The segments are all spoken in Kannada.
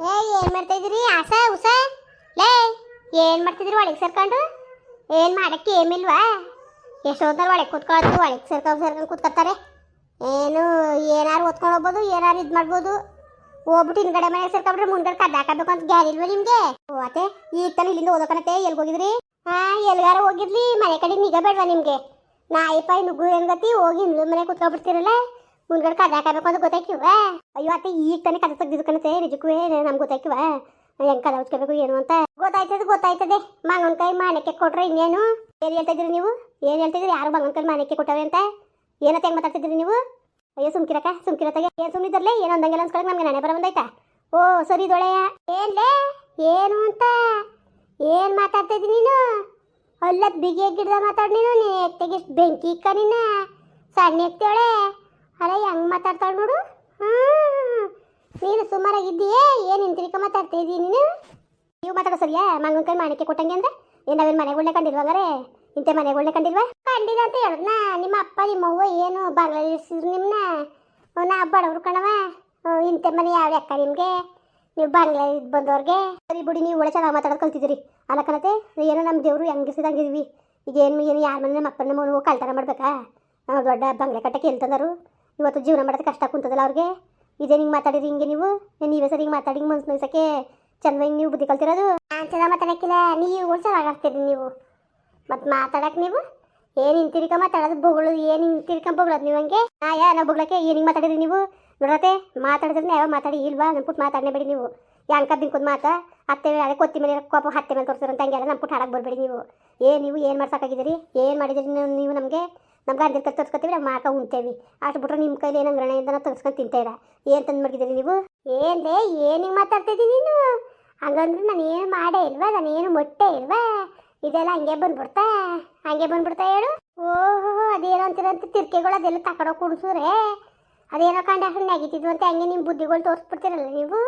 ಏ, ಏನು ಮಾಡ್ತಾ ಇದ್ದೀರಿ? ಆಸ, ಉಸ? ಲೇ, ಏನು ಮಾಡ್ತಿದ್ರಿ ಒಳಗೆ ಸೇರ್ಕೊಂಡು? ಏನು ಮಾಡಕ್ಕೆ ಏಮಿಲ್ವಾ ಎಷ್ಟೊತ್ತಾರ ಒಳಗೆ ಕೂತ್ಕೊಳ್ಳೋದು ಒಳಗೆ ಸೇರ್ಕೊಂಡು ಸೇರ್ಕೊಂಡು ಕೂತ್ಕೊತಾರೆ ಏನು, ಏನಾರು ಓದ್ಕೊಂಡು ಹೋಗ್ಬೋದು, ಏನಾರು ಇದು ಮಾಡ್ಬೋದು. ಹೋಗ್ಬಿಟ್ಟು ಹಿಂದ್ಗಡೆ ಮನೆ ಸೇರ್ಕೊಂಡ್ರೆ ಮುಂದ್ಗಡೆ ಕದ್ದು ಹಾಕಬೇಕು ಅಂತ ಗ್ಯಾರಿ ಇಲ್ವಾ ನಿಮಗೆ? ಓ, ಅತ್ತೆ ಈಗ ತಾನು ಇಲ್ಲಿಂದ ಓದೋಕನತ್ತೆ ಎಲ್ಗೆ ಹೋಗಿದ್ರಿ? ಹಾಂ, ಎಲ್ಗಾರ ಹೋಗಿರ್ಲಿ, ಮನೆ ಕಡೆ ನಿಗಾ ನಿಮಗೆ? ನಾಯಿ ಪಾಯಿ ನುಗ್ಗು ಹೆಂಗತಿ ಗತಿ ಹೋಗಿ ಇನ್ನೂ ಮನೆ ಕೂತ್ಕೊಂಡ್ಬಿಡ್ತೀರಲ್ಲ? ಮುಂದ್ಗಡೆ ಕದ್ದು ಹಾಕಬೇಕು ಅಂತ ಗೊತ್ತಾಯ್ಕಿವ ಅಯ್ಯೋ ಅತ್ತೆ, ಈಗ ತಾನೇ ಕದ ತೆಗ್ದಿದ್ದು ಕಣತೆ ನಿಜಕ್ಕೂ ನಮ್ಗೆ ಗೊತ್ತಾಯ್ಕಿವ ಹೆಂಗ್ ಕದ ಉಚ್ಕೋಬೇಕು, ಏನು ಅಂತ? ಗೊತ್ತಾಯ್ತದೆ ಗೊತ್ತಾಯ್ತದೆ. ಮಂಗನಕಾಯಿ ಮಾನಕ್ಕೆ ಕೊಟ್ರೆ ಇನ್ನೇನು? ಏನ್ ಹೇಳ್ತಾ ಇದ್ರಿ ನೀವು? ಏನು ಹೇಳ್ತಿದ್ರಿ ಯಾರು ಮಂಗನಕಾಯಿ ಮಾನಕ್ಕೆ ಕೊಟ್ಟವೆ ಅಂತ? ಏನತ್ತೆ ಹೆಂಗ್ ಮಾತಾಡ್ತಿದ್ರಿ ನೀವು? ಅಯ್ಯೋ ಸುಮ್ಕಿರಕ ಸುಮ್ಕಿರತ್ತಾಗೆ ಏನು ಸುಮ್ಮನಿದ್ರಲ್ಲೇ ಏನು ಅಂದಂಗೆಲ್ಲ ಅನ್ಸ್ಕೊಳಕ್ ನಮ್ಗೆ ನಾನೇ ಬರ ಬಂದಾಯ್ತಾ ಓ, ಸರಿ ದೊಳೆಯ ಏನ್ಲೇ ಏನು ಅಂತ? ಏನ್ ಮಾತಾಡ್ತಾ ನೀನು? ಅಲ್ಲ ಬಿಗಿ ಗಿಡದ ಮಾತಾಡ್ ನೀನು ಎತ್ತೆಗೆ ಇಷ್ಟ್ ಬೆಂಕಿ ಇಕ್ಕ ನಿನ್ನ ಸಣ್ಣ ಎತ್ತೇಳೆ ಅಲ್ಲ ಹೆಂಗೆ ಮಾತಾಡ್ತಾಳ ನೋಡು? ನೀನು ಸುಮಾರಾಗಿದ್ದೀಯೇ? ಏನು ಇಂತಿರಿಕ ಮಾತಾಡ್ತಾ ಇದ್ದೀಯ ನೀನು? ನೀವು ಮಾತಾಡೋ ಸರಿಯಾ? ಕೈ ಮಾಣಿಕೆ ಕೊಟ್ಟಂಗೆ ಅಂದ್ರೆ? ಏನು ನಾವೇನು ಮನೆಗಳನ್ನೇ ಅಂದ್ರೆ ಇಂಥ ಮನೆಗಳನ್ನೇ ಕಂಡಿಲ್ವಾ? ಕಂಡಿಲ್ಲ ಅಂತ ಹೇಳದ್ನ? ನಿಮ್ಮ ಅಪ್ಪ, ನಿಮ್ಮ ಅವ್ವ ಏನು ಬಾಗ್ಲಿಸಿದ್ರು ನಿಮ್ಮನ್ನ ನಾ ಬಡವ್ರು ಕಣವ ಇಂಥ ಮನೆ ಯಾವ ಅಕ್ಕ ನಿಮಗೆ? ನೀವು ಬಾಂಗ್ಲಾ ಬಂದವ್ರಿಗೆ ಸರಿ ಬಿಡಿ, ನೀವು ಒಳ್ಳೆ ಚೆನ್ನಾಗಿ ಮಾತಾಡೋದು ಕಲ್ತಿದ್ದೀರಿ. ಅಲ್ಲ ಕಣತೆ ಏನೋ ನಮ್ಮ ದೇವರು ಹೆಂಗಿಸಿದಂಗಿದ್ವಿ. ಈಗ ಏನು ಏನು ಯಾರ ಮನೆ ನಮ್ಮ ಅಪ್ಪನ ಮನೆ ಕಳ್ತನ ಮಾಡ್ಬೇಕಾ? ದೊಡ್ಡ ಬಂಗ್ಲೆ ಕಟ್ಟಕ್ಕೆ ಎಲ್ತಂದರು ಇವತ್ತು ಜೀವನ ಮಾಡೋದು ಕಷ್ಟ ಕುಂತದಲ್ಲ ಅವ್ರಿಗೆ? ಇದೇ ಹಿಂಗೆ ಮಾತಾಡಿದ್ರಿ ಹಿಂಗೆ ನೀವು? ನೀವೇ ಸರಿ ಹಿಂಗೆ ಮಾತಾಡಿ, ಹಿಂಗೆ ಮನ್ಸು ಮನ್ಸಕ್ಕೆ ಚಂದ ನೀವು ಬುದ್ಧಿ ಕಲ್ತಿರೋದು? ಚೆನ್ನಾಗಿ ಮಾತಾಡಕ್ಕಿಲ್ಲ, ನೀವು ಚೆನ್ನಾಗಿ ಆಗ್ತೀರಿ ನೀವು. ಮತ್ತು ಮಾತಾಡಕ್ಕೆ ನೀವು? ಏನು ಹಿಂತಿರ್ಕ ಮಾತಾಡೋದು ಬೊಗಳು ಏನು ಹಿಂತಿರ್ಕ ಬೊಗಳೋದು ನೀವು ಹಂಗೆ? ಆಯಾ ನಾವು ಬೊಗಳಕ್ಕೆ ಹಿಂಗೆ ಮಾತಾಡಿರಿ ನೀವು? ನೋಡತ್ತೆ ಮಾತಾಡಿದ್ರೆ ಯಾವ ಮಾತಾಡಿ, ಇಲ್ವಾ? ನಮ್ಮ ಪುಟ್ಟು ಮಾತಾಡನೇ ಬೇಡಿ ನೀವು. ಯಾಂಕ ಬಿಂಕೊಂದು ಮಾತಾ? ಅತ್ತೆ ಅದೇ ಕೊತ್ತಿ ಮೇಲೆ ಕೋಪ ಹತ್ತೆ ಮೇಲೆ ತೋರಿಸಿರಂತ ಹಂಗೆಲ್ಲ ನಮ್ಪುಟ್ಟು ಹಾಡಕ್ಕೆ ಬರಬೇಡಿ ನೀವು. ಏನು ನೀವು ಏನು ಮಾಡ್ಸೋಕ್ಕಾಗಿದ್ದೀರಿ ಏನು ಮಾಡಿದಿರಿ ನೀವು ನಮಗೆ? ನಮ್ಗೆ ಅರ್ಧ ತರ್ಸ್ಕೊತೀವಿ, ನಾವು ಮಾಕ ಉಣ್ತೇವಿ. ಅಷ್ಟು ಬಿಟ್ರೆ ನಿಮ್ಮ ಕೈಲಿ ಏನೋ ಅಂಗರಣೆಯಿಂದ ತರ್ಸ್ಕೊಂಡು ತಿಂತಾ ಏನು ತಂದು ಮಾಡಿದ್ದೀರಿ ನೀವು? ಏನ್ಲೇ ಏನು ಹಿಂಗೆ ಮಾತಾಡ್ತಾ ಇದ್ದೀನಿ ನೀನು? ಹಂಗಂದ್ರೆ ನಾನು ಏನು ಮಾಡೇ ಇಲ್ವಾ? ನಾನು ಏನು ಮೊಟ್ಟೆ ಇಲ್ವಾ? ಇದೆಲ್ಲ ಹಂಗೆ ಬಂದ್ಬಿಡ್ತಾ? ಹಂಗೆ ಬಂದ್ಬಿಡ್ತಾ ಹೇಳು? ಓಹೋ, ಅದೇನೋ ಅಂತೀರಂತ ತಿರ್ಕೆಗಳು ಅದೆಲ್ಲ ತಕೊಂಡೋಗಿ ಕುಡಿಸೋರೆ ಅದೇನೋ ಕಂಡ ಹಣ್ಣು ಅಂತ ಹಂಗೆ ನಿಮ್ಮ ಬುದ್ಧಿಗಳು ತೋರಿಸ್ಬಿಡ್ತೀರಲ್ಲ ನೀವು?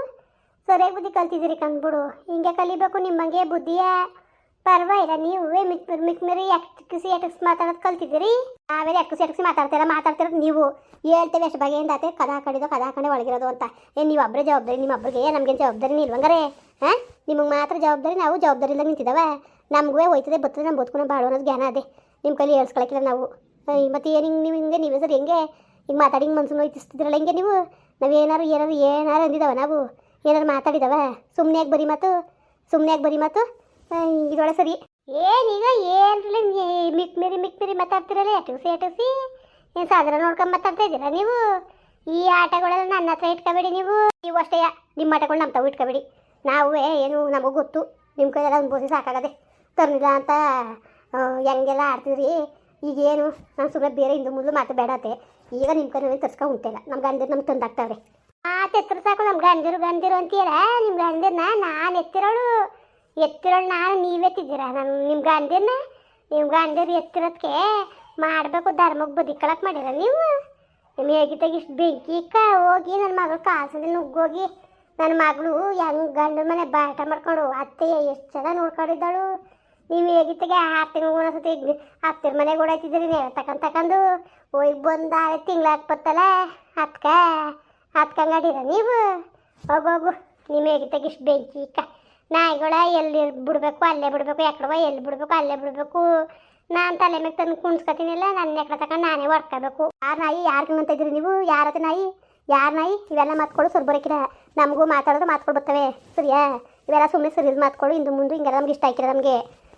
ಸರಿಯಾಗಿ ಬುದ್ಧಿ ಕಲ್ತಿದ್ದೀರಿ ಕಂದ್ಬಿಡು ಹಿಂಗೆ ಕಲಿಬೇಕು ನಿಮ್ಮಂಗೆ ಬುದ್ಧಿಯ. ಪರವಾಗಿಲ್ಲ, ನೀವು ಮಿಕ್ ಮಿಕ್ ಮೇರಿ ಎಕ್ಕಿಸಿ ಎಟಕ್ಸ್ ಮಾತಾಡೋದು ಕಲ್ತಿದ್ದೀರಿ? ನಾವೇ ಎಕ್ಕಿಸಿ ಎಟಕ್ಸಿ ಮಾತಾಡ್ತೀರ, ಮಾತಾಡ್ತಿರೋದು ನೀವು. ಹೇಳ್ತೇವೆ ಎಷ್ಟು ಬಗೆಯಿಂದ ಆತೆ ಕದ ಹಾಕೊಂಡಿದ್ದು ಕದ ಹಾಕೊಂಡೆ ಒಳಗಿರೋದು ಅಂತ. ಏನು ನೀವು ಒಬ್ಬರೇ ಜವಾಬ್ದಾರಿ ನಿಮ್ಮ ಒಬ್ಬರಿಗೆ ನಮ್ಗೆ ಜವಾಬ್ದಾರಿ ನಿಲ್ವಂಗಾರೆ ಹಾಂ? ನಿಮಗೆ ಮಾತ್ರ ಜವಾಬ್ದಾರಿ, ನಾವು ಜವಾಬ್ದಾರಿ ಇಲ್ಲ ನಿಂತಿದ್ದಾವೆ ನಮಗೂ ಹೋಯ್ತದೆ ಬರ್ತದೆ ನಮ್ಮ ಬದುಕು ಭಾಳ ಅನ್ನೋದು ಜ್ಞಾನ ಅದೇ. ನಿಮ್ಮ ಕೈಲಿ ಹೇಳ್ಸ್ಕೊಳಕ್ಕಿಲ್ಲ ನಾವು. ಮತ್ತು ಏನು ಹಿಂಗೆ ನೀವು ಹಿಂಗೆ ನೀವು ಸರ್ ಹೆಂಗೆ? ಹಿಂಗೆ ಮಾತಾಡಿ ಹಿಂಗೆ ಮನ್ಸನ್ನು ಹೋಯ್ತಿಸ್ತಿದ್ರಲ್ಲ ಹಿಂಗೆ ನೀವು? ನಾವು ಏನಾರು ಏನಾರು ಏನಾರು ಅಂದಿದ್ದಾವ ನಾವು. ಏನಾರು ಮಾತಾಡಿದಾವ? ಸುಮ್ಮನೆ ಯಾಕೆ ಬರೀ ಮಾತು? ಸುಮ್ಮನೆ ಯಾಕೆ ಬರೀ ಮಾತು? ಇದೊಳೆ ಸರಿ. ಏನೀಗ ಏನ್ರಲ್ಲ ಮಿಕ್ ಮಿರಿ, ಮಿಕ್ ಮೇರಿ ಮಾತಾಡ್ತಿರಲ್ಲ ಎಟುಸಿ ಎಟುಸಿ ಏನು ಸಾಗರ ನೋಡ್ಕೊಂಡು ಮಾತಾಡ್ತಾ ಇದ್ದೀರಾ ನೀವು? ಈ ಆಟಗಳೆಲ್ಲ ನನ್ನ ಹತ್ರ ಇಟ್ಕೋಬೇಡಿ ನೀವು. ನೀವು ಅಷ್ಟೇ, ನಿಮ್ಮ ಆಟಗಳು ನಮ್ಮ ತಾವು ಇಟ್ಕೋಬೇಡಿ. ನಾವು ಏನು ನಮಗೂ ಗೊತ್ತು. ನಿಮ್ಮ ಕೈಯೆಲ್ಲ ಅನುಭವಿಸಿ ಸಾಕಾಗದೆ. ತರಲಿಲ್ಲ ಅಂತ ಹೆಂಗೆಲ್ಲ ಆಡ್ತಿದ್ರಿ? ಈಗೇನು, ನಾನು ಸುಮ್ಮನೆ ಬೇರೆ ಹಿಂದೆ ಮುಂದೆ ಮಾತು ಬೇಡತ್ತೆ ಈಗ ನಿಮ್ಮ ಕೈ ನಾವೇನು ತರ್ಸ್ಕೊಂಡು ಉಂಟಿಲ್ಲ ನಮ್ಮ ಗಂಡರು ನಮ್ಗೆ ತಂದಾಕ್ತಾವ್ರೆ. ಮಾತು ಎತ್ತರ ಸಾಕು ನಮ್ಮ ಗಂಡರು ಗಂಡರು ಅಂತೀರ? ನಿಮ್ಮ ಗಂಡರ್ನ ನಾನು ಎತ್ತಿರೋಳು. ಎತ್ತಿರೋಳು ನಾನು ನೀವೆತ್ತಿದ್ದೀರಾ ನಾನು ನಿಮ್ಮ ಗಾಂಧಿನ ನಿಮ್ಮ ಗಂಡರು ಎತ್ತಿರೋದಕ್ಕೆ ಮಾಡಬೇಕು ಧರ್ಮಕ್ಕೆ ಬದಿಕಳಕ್ ಮಾಡಿರ ನೀವು? ನಿಮ್ಮ ಹೇಗಿದ್ದಾಗ ಇಷ್ಟು ಇಕ್ಕ ಹೋಗಿ ನನ್ನ ಮಗಳು ಕಾಸಲ್ಲಿ ನುಗ್ಗೋಗಿ ನನ್ನ ಮಗಳು ಹೆಂಗ್ ಗಂಡು ಮನೆ ಬಾಟ ಮಾಡ್ಕೊಂಡು ಅತ್ತೆ ಎಷ್ಟು ಚೆನ್ನಾಗಿ ನೋಡ್ಕೊಂಡಿದ್ದಾಳು? ನೀವು ಹೇಗಿತ್ತಾಗೆ ಆರು ತಿಂಗಳು ಒಂದ್ಸತಿ ಹತ್ತಿರ ಮನೆಗೆ ಓಡಾಯ್ತಿದ್ದೀರಿ ನೀವು? ತಕೊಂಡ್ ತಕೊಂಡು ಹೋಗಿ ಬಂದ ತಿಂಗ್ಳು ಹಾಕ್ಬತ್ತಲ್ಲ ಅತ್ಕ ಹತ್ಕಂಗಾಡಿರ ನೀವು? ಹೋಗೋಗು ನಿಮ್ಮ ಹೇಗಿತ್ತಾಗ ಇಷ್ಟು ಬೆಂಕಿ ಇಕ್ಕ ನಾಯಿಗಳ ಎಲ್ಲಿ ಬಿಡ್ಬೇಕು, ಅಲ್ಲೇ ಬಿಡಬೇಕು ಎಕ್ಕಡವ ಎಲ್ಲಿ ಬಿಡ್ಬೇಕು, ಅಲ್ಲೇ ಬಿಡಬೇಕು. ನಾನು ತಲೆ ಮೇಲೆ ತಂದು ಕುಣ್ಸ್ಕೊತೀನಿಲ್ಲ, ನನ್ನ ಎಕ್ಕಡ ತಕ ನಾನೇ ಹೊಡ್ಕೋಬೇಕು. ಯಾರ ನಾಯಿ, ಯಾರು ಅಂತ ನೀವು? ಯಾರತ್ತ ನಾಯಿ? ಯಾರು ನಾಯಿ? ಇವೆಲ್ಲ ಮಾತ್ಕೊಳ್ಳು ಸರಿ ನಮಗೂ ಮಾತಾಡೋದು ಮಾತ್ಕೊಂಡು ಬರ್ತವೆ, ಸರಿಯಾ? ಇವೆಲ್ಲ ಸುಮ್ಮನೆ ಸರಿ ಮಾತ್ಕೊಳ್ಳು ಇಂದು ಮುಂದೆ ಹಿಂಗೆಲ್ಲ ನಮ್ಗೆ ಇಷ್ಟ ಆಯ್ಕಿಲ್ಲ ನಮಗೆ.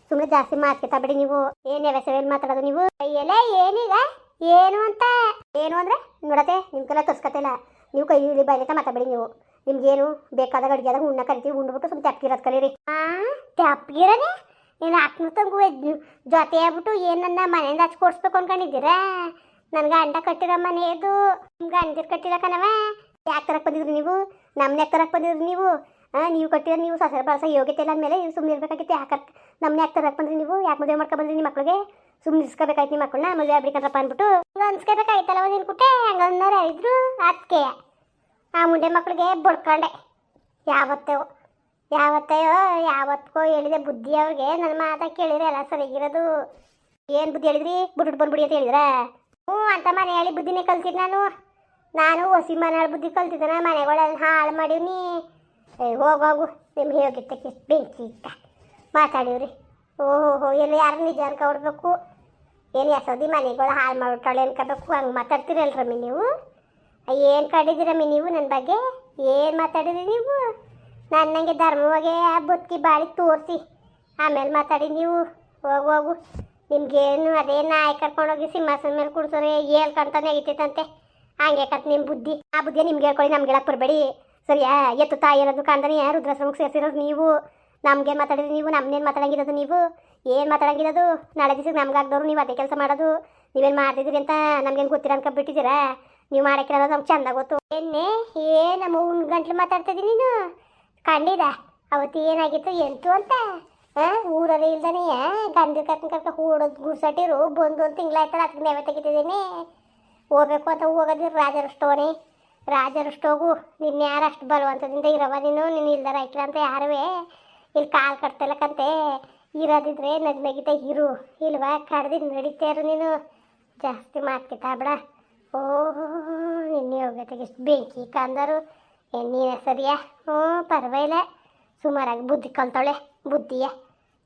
ಸುಮ್ಮನೆ ಜಾಸ್ತಿ ಮಾತ್ಕೊತಾ ಬಿಡಿ ನೀವು. ಏನು ವ್ಯವಸಾಯ ಮಾತಾಡೋದು ನೀವು? ಎಲ್ಲ ಏನೀಗ ಏನು ಅಂತ? ಏನು ಅಂದರೆ, ನೋಡತ್ತೆ, ನಿಮ್ಗೆಲ್ಲ ಕೈಲ ನೀವು ಕೈ ಇಳಿ ಬೈಲತ್ತ ಮಾತಾಡಬೇಡಿ ನೀವು. ನಿಮ್ಗೇನು ಬೇಕಾದಾಗ ಅಡುಗೆದಾಗ ಉಣ್ಣ ಕರಿತೀವಿ ಉಂಡ್ಬಿಟ್ಟು ಸ್ವಲ್ಪ ತೆಪ್ಪಿರೋದು ಕಲೀರಿ. ಹಾಂ ತೆಪ್ಪಿರೋದೆ ಏನು ಆತ್ಮತಂಗು ಜೊತೆ ಆಗ್ಬಿಟ್ಟು ಏನನ್ನ ಮನೆಯಿಂದ ಹಚ್ಚಿ ಕೊಡ್ಸ್ಬೇಕು ಅನ್ಕೊಂಡಿದ್ದೀರಾ? ನನ್ನ ಗಂಡ ಕಟ್ಟಿರೋ ಮನೆಯದು ನಿಮ್ಮ ಗಂಡರು ಕಟ್ಟಿರೋ ಕಣವ ಯಾಕೆ ತರಕ್ಕೆ ಬಂದಿದ್ರಿ ನೀವು? ನಮ್ಮನ್ನ ಯಾಕೆ ತರಕ್ಕೆ ಬಂದಿದ್ರಿ ನೀವು? ನೀವು ಕಟ್ಟಿರೋ ನೀವು ಸಸರ ಬಳಸ ಯೋಗ್ಯತೆ ಇಲ್ಲ ಅಂದಮೇಲೆ ನೀವು ಸುಮ್ಮನೆ ಇರ್ಬೇಕಾಗಿತ್ತು. ಯಾಕೆ ನಮ್ಮನ್ನ ಯಾಕೆ ತರಕ್ಕೆ ಬಂದ್ರಿ ನೀವು? ಯಾಕೆ ಮದುವೆ ಮಾಡ್ಕೊ ಬಂದ್ರಿ ನಿಮ್ಮ ಮಕ್ಳಿಗೆ? ಸುಮ್ಮನೆ ಇಸ್ಕೋಬೇಕಾಯ್ತು ನಿಮ್ಮ ಮಕ್ಕಳನ್ನ ಮದುವೆ ಆಗ್ಬೇಕಂತಪ್ಪ ಅಂದ್ಬಿಟ್ಟು ಅನ್ಸ್ಕೋಬೇಕಾಯ್ತಲ್ಲ ಒಂದಿನ ಕುಟ್ಟೆ? ಹಂಗೆ ಅನ್ನೋರು ಹೇಳಿದ್ರು ಅದಕ್ಕೆ ಆ ಮುಂಡೆ ಮಕ್ಕಳಿಗೆ ಬಡ್ಕೊಂಡೆ. ಯಾವತ್ತೋ ಯಾವತ್ತೋ ಯಾವತ್ತೋ ಹೇಳಿದೆ ಬುದ್ಧಿ ಅವ್ರಿಗೆ ನನ್ನ ಮಾತಾ ಕೇಳಿದ್ರೆ ಎಲ್ಲ ಸರಿಗಿರೋದು. ಏನು ಬುದ್ಧಿ ಹೇಳಿದ್ರಿ? ಬುಡ್ಬಿಟ್ಟು ಬಂದ್ಬಿಡಿ ಅಂತ ಹೇಳಿದ್ರೆ? ಹ್ಞೂ ಅಂತ ಮನೆ ಹೇಳಿ ಬುದ್ಧಿನೇ ಕಲ್ತಿದ್ದು ನಾನು. ನಾನು ಹೊಸಿ ಮನೆ ಬುದ್ಧಿ ಕಲ್ತಿದ್ದೆ ಮನೆಗಳಲ್ಲಿ ಹಾಳು ಮಾಡೀನಿ ಹೋಗು ಹೋಗು ನಿಮ್ಮ ಹೇಗಿದ್ದಕ್ಕೆ ಬೆಂಕಿ ಇಟ್ಟ ಮಾತಾಡಿವ್ರಿ. ಓಹೋ, ಹೋ, ಎಲ್ಲಿ ಯಾರು ನಿಜ ಅನ್ಕೊಡ್ಬೇಕು ಏನು ಎಸೋದಿ ಮನೆಗಳು ಹಾಳು ಮಾಡ್ಬಿಟ್ಟಾಳೆ ಅನ್ಕೋಬೇಕು ಹಂಗೆ ಮಾತಾಡ್ತೀರಲ್ರಮ್ಮಿ ನೀವು? ಏನು ಕಂಡಿದ್ದೀರಮ್ಮಿ ನೀವು? ನನ್ನ ಬಗ್ಗೆ ಏನು ಮಾತಾಡಿದ್ರಿ ನೀವು? ನನ್ನಂಗೆ ಧರ್ಮವಾಗೆ ಬುತ್ತಿ ಬಾಳಿ ತೋರಿಸಿ. ಆಮೇಲೆ ಮಾತಾಡಿ ನೀವು. ಹೋಗು ಹೋಗು. ನಿಮ್ಗೇನು ಅದೇ ನಾಯಿ ಕರ್ಕೊಂಡೋಗಿ ಸಿಂಹಾಸನ ಮೇಲೆ ಕುಡ್ಸೋರೆ ಹೇಳ್ಕೊಂತಾನೆ ಐತೈತಂತೆ ಹಂಗೆ ಕತ್ ನಿಮ್ಮ ಬುದ್ಧಿ. ಆ ಬುದ್ಧಿ ನಿಮ್ಗೆ ಹೇಳ್ಕೊಳ್ಳಿ, ನಮ್ಗೆ ಹೇಳಕ್ಕೆ ಬರಬೇಡಿ. ಸರಿಯಾ ಎತ್ತು ತಾಯಿ ಇರೋದು ಕಾಣ್ದಾನೆ ರುದ್ರಾಶ್ರಮಕ್ಕೆ ಸೇರಿಸಿರೋದು ನೀವು. ನಮ್ಗೆ ಮಾತಾಡಿದ್ರಿ ನೀವು ನಮ್ಮನ್ನೇನು ಮಾತಾಡಂಗಿರೋದು ನೀವು. ಏನು ಮಾತಾಡಂಗಿರೋದು? ನಾಳೆ ದಿವಸಕ್ಕೆ ನಮ್ಗೆ ನೀವು ಅದೇ ಕೆಲಸ ಮಾಡೋದು. ನೀವೇನು ಮಾಡ್ತಿದ್ದೀರಿ ಅಂತ ನಮ್ಗೇನು ಗೊತ್ತಿರ ಅನ್ಕೊಂಡ್ಬಿಟ್ಟಿದ್ದೀರಾ ನೀವು ಮಾಡಕ್ಕಿರೋದು ನಮ್ಗೆ ಚಂದ ಗೊತ್ತು. ಏನೇ ಏ, ನಮ್ಮ ಉಣ್ ಗಂಟ್ಲು ಮಾತಾಡ್ತಿದ್ದೀನಿ ನೀನು? ಕಂಡಿದ ಅವತ್ತು ಏನಾಗಿತ್ತು, ಎಂತು ಅಂತ? ಆ, ಊರಲ್ಲಿ ಇಲ್ದಾನೆ ಗಂಡ ಕರ್ಕೊಂಡು ಕರ್ಕೊಂಡು ಹೂಡೋದು ಗುಡ್ಸಟ್ಟಿರು, ಬಂದು ಒಂದು ತಿಂಗಳಾಯ್ತಲ್ಲ, ಅದಕ್ಕೆ ನೆವೆ ತೆಗಿತಿದ್ದೀನಿ. ಹೋಗ್ಬೇಕು ಅಂತ ಹೋಗೋದು ರಾಜರ ಸ್ಟೋನಿ ರಾಜರ ಸ್ಟೋಗು ನಿನ್ನ ಯಾರು ಅಷ್ಟು ಬಲವಂತದಿಂದ ಇರವ ನೀನು? ನೀನು ಇಲ್ದಾರ ಆಯ್ಕಿಲ್ಲ ಅಂತ ಯಾರುವೆ? ಇಲ್ಲಿ ಕಾಲು ಕಟ್ತಲಕ್ಕಂತೆ ಇರೋದಿದ್ರೆ ನಗ್ ನಗಿತಾ ಇರು. ಇಲ್ವಾ? ಕಡ್ದಿದ್ದು ನಡೀತಾ ಇರು ನೀನು. ಜಾಸ್ತಿ ಮಾತ್ಕಿತ ಬಿಡ. ಓಹೋ, ಎಣ್ಣೆ ಹೋಗತ್ತಿಗೆ ಎಷ್ಟು ಬೆಂಕಿ ಕಂದರು. ಎಣ್ಣೆ ಸರಿಯಾ? ಹ್ಞೂ, ಪರವಾಗಿಲ್ಲ. ಸುಮಾರಾಗಿ ಬುದ್ಧಿ ಕಲ್ತಾಳೆ ಬುದ್ಧಿಯ.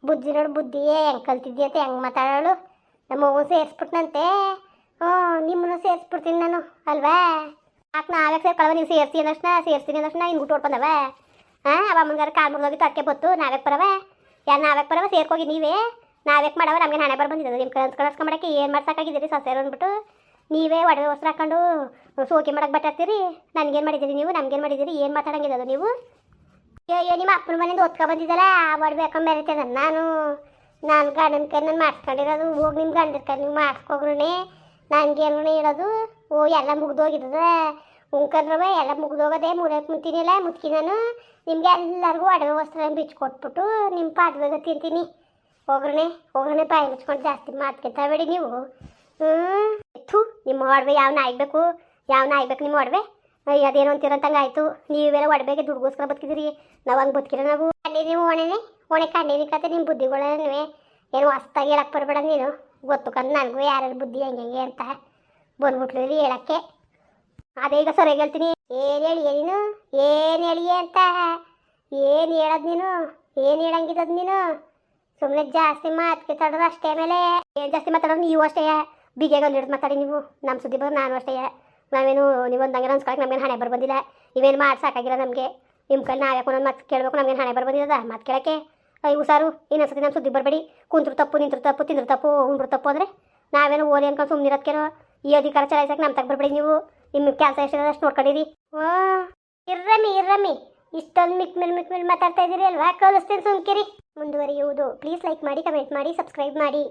ಬುದ್ಧಿ ನೋಡು, ಬುದ್ಧಿಯೇ. ಹೆಂಗೆ ಕಲ್ತಿದ್ದಿ ಅಂತ ಹೆಂಗೆ ಮಾತಾಡೋಳು? ನಮ್ಮ ಮಗು ಸೇರಿಸ್ಬಿಟ್ನಂತೆ. ಹ್ಞೂ, ನಿಮ್ಮನ್ನು ಸೇರಿಸ್ಬಿಡ್ತೀನಿ ನಾನು, ಅಲ್ವಾ? ಯಾಕೆ ಆಗಕ್ಕೆ ಸೇರ್ಕೊಳ್ಳವ ನೀವು ಸೇರಿಸಿ ಅನ್ನೋಷ್ಟನ್ನ ಸೇರಿಸ್ತೀನಿ ಇನ್ನು ಊಟ ಹೊಡ್ಕೊಂಡವ? ಹಾಂ ಅವ ಮುಂಗಾರ ಕಾಲು ಮುಗಿದೋಗಿ ತಕ್ಕೆ ಬತ್ತು. ನಾವ್ಯಾಕೆ ಬರವ? ಯಾರು ನಾವ್ಯಾಕೆ ಬರವ? ಸೇರ್ಕೋಗಿ ನೀವೇ. ನಾವ್ಯಾಕೆ ಮಾಡವ? ನಮಗೆ ಹಣೆ ಬರ ಬಂದಿದ್ದೆ ನಿಮ್ಮ ಕಳ್ಸ್ಕೊಂಬಡಕ್ಕೆ ಏನು ಮಾಡ್ಸಕ್ಕಾಗಿದ್ದೀರಿ ಸೊಸೆರು ಅಂದ್ಬಿಟ್ಟು. ನೀವೇ ಒಡವೆ ವಸ್ತ್ರ ಹಾಕೊಂಡು ಸೋಕಿ ಮಾಡಕ್ಕೆ ಬಟ್ಟಾಡ್ತೀರಿ ನನಗೇನು ಮಾಡಿದ್ದೀರಿ ನೀವು? ನಮ್ಗೇನು ಮಾಡಿದ್ದೀರಿ? ಏನು ಮಾತಾಡಂಗಿದ್ದು ನೀವು? ಅಯ್ಯೋ ನಿಮ್ಮ ಅಪ್ಪನ ಮನೆಯಿಂದ ಒತ್ಕೊ ಬಂದಿದ್ದಲ್ಲ ಒಡವೆ ಹಾಕೊಂಡು ಬೆರಿತದ ನಾನು. ನಾನು ಗಂಡನ ಕೈ ನಾನು ಮಾಡ್ಸ್ಕೊಂಡಿರೋದು. ಹೋಗಿ ನಿಮ್ಮ ಗಂಡನ ಕೈ ನೀವು ಮಾಡಿಸ್ಕೊಗ್ರಣೆ. ನನಗೇನು ಇರೋದು ಓ, ಎಲ್ಲ ಮುಗ್ದೋಗಿದ್ದದ. ಉಂಕಂದ್ರವ ಎಲ್ಲ ಮುಗ್ದೋಗದೆ ಮುರಕ್ಕೆ ಮುತ್ತೀನಿಲ್ಲ ಮುತ್ಕಿ ನಾನು. ನಿಮಗೆ ಎಲ್ಲರಿಗೂ ಒಡವೆ ವಸ್ತ್ರ ಬಿಚ್ಚಿ ಕೊಟ್ಬಿಟ್ಟು ನಿಮ್ಮ ಪಾಠದಾಗ ತಿಂತೀನಿ. ಹೋಗ್ರಣೆ ಹೋಗ್ರಣೆ, ಬಾಯಿ ಮುಚ್ಕೊಂಡು ಜಾಸ್ತಿ ಮಾತ್ಕೊತಾಬೇಡಿ ನೀವು. ಹ್ಞೂ ಥೂ ನಿಮ್ಮ ಒಡವೆ ಯಾವ ನಾಯ್ಬೇಕು ಯಾವ ನಾಯ್ಬೇಕು ನಿಮ್ಮ ಒಡವೆ? ಅದೇನು ಅಂತೀರಂತಂಗೆ ಆಯಿತು. ನೀವೆಲ್ಲ ಒಡವೆಗೆ ದುಡ್ಗೋಸ್ಕರ ಬದುಕಿದಿರಿ ನಾವು ಹಂಗೆ ಬದುಕಿರ ನಾವು ಅಲ್ಲಿ ನೀವು ಒಣೆನೆ ಒಣೆ ಕಂಡೀನಿ ಕತೆ ನಿಮ್ಮ ಬುದ್ಧಿಗಳೇ ಏನು ಹೊಸ್ದಾಗಿ ಹೇಳಕ್ಕೆ ಬರಬೇಡ ನೀನು. ಗೊತ್ತು ಕಂಡು ನನಗೂ ಯಾರ್ಯಾರ ಬುದ್ಧಿ ಹೆಂಗೆ ಹೆಂಗೆ ಅಂತ. ಬಂದ್ಬಿಟ್ರಿ ಹೇಳಕ್ಕೆ. ಅದೇ ಈಗ ಸರಿಯಾಗಿ ಹೇಳ್ತೀನಿ. ಏನು ಹೇಳಿ ನೀನು? ಏನು ಹೇಳಿ ಅಂತ? ಏನು ಹೇಳೋದು ನೀನು? ಏನು ಹೇಳಂಗಿದ್ದದು ನೀನು? ಸುಮ್ಮನೆ ಜಾಸ್ತಿ ತಡೋದು ಅಷ್ಟೇ ಮೇಲೆ. ಏನು ಜಾಸ್ತಿ ಮಾತಾಡೋದು ನೀವು ಅಷ್ಟೇ. ಬಿಗೆಗಲ್ಲಿ ಹಿಡಿದು ಮಾತಾಡಿ ನೀವು. ನಮ್ಮ ಸುದ್ದಿ ಬಂದು ನಾನು ಅಷ್ಟೇ. ನಾವೇನು, ನೀವು ಹಂಗೆ ಅನ್ಸ್ಕೊಳಕ್ಕೆ ನಮ್ಗೆ ಹಣೆ ಬರ್ಬಂದಿಲ್ಲ. ನೀವೇನು ಮಾಡಿ, ಸಾಕಾಗಿಲ್ಲ ನಮಗೆ. ನಿಮ್ಮ ಕೈ ನಾವೇ ಒಂದು ಮತ್ತೆ ಕೇಳಬೇಕು, ನಮಗೇನು ಹಣೆ ಬರ ಮತ್ತೆ ಮಾತು ಕೇಳೋಕ್ಕೆ. ಹುಷಾರು. ಇನ್ನೊಂದ್ಸತಿ ನಮ್ಮ ಸುದ್ದಿ ಬರಬೇಡಿ. ಕುಂತ್ರು ತಪ್ಪು, ನಿಂತ್ರು ತಪ್ಪು, ತಿಂದ್ರು ತಪ್ಪು, ಉಂಡ್ರು ತಪ್ಪು ಅಂದರೆ ನಾವೇನು ಓದಿ ಅನ್ಕೊಂಡು ಸುಮ್ಮನಿರೋದಕ್ಕೇನೋ ಈ ಅಧಿಕಾರ ಚಲಾಯಿಸಕ್ಕೆ ನಮ್ಮ ತಗ ಬರಬೇಡಿ ನೀವು. ನಿಮ್ಮ ಕೆಲಸ ಎಷ್ಟಿದೆ ಅಷ್ಟು ನೋಡ್ಕೊಂಡಿರಿ. ಓ ಇರ್ರಮ್ಮಿ ಇರ್ರಮ್ಮಿ ಇಷ್ಟೊಂದು ಮಿಕ್ ಮೇಲೆ ಮಿಕ್ ಮೇಲೆ ಮಾತಾಡ್ತಾ ಇದ್ದೀರಿ ಅಲ್ವಾ? ಕಳಿಸ್ತೀನಿ ಸುಮ್ಕಿರಿ. ಮುಂದುವರಿಯುವುದು. ಪ್ಲೀಸ್ ಲೈಕ್ ಮಾಡಿ, ಕಮೆಂಟ್ ಮಾಡಿ, ಸಬ್ಸ್ಕ್ರೈಬ್ ಮಾಡಿ.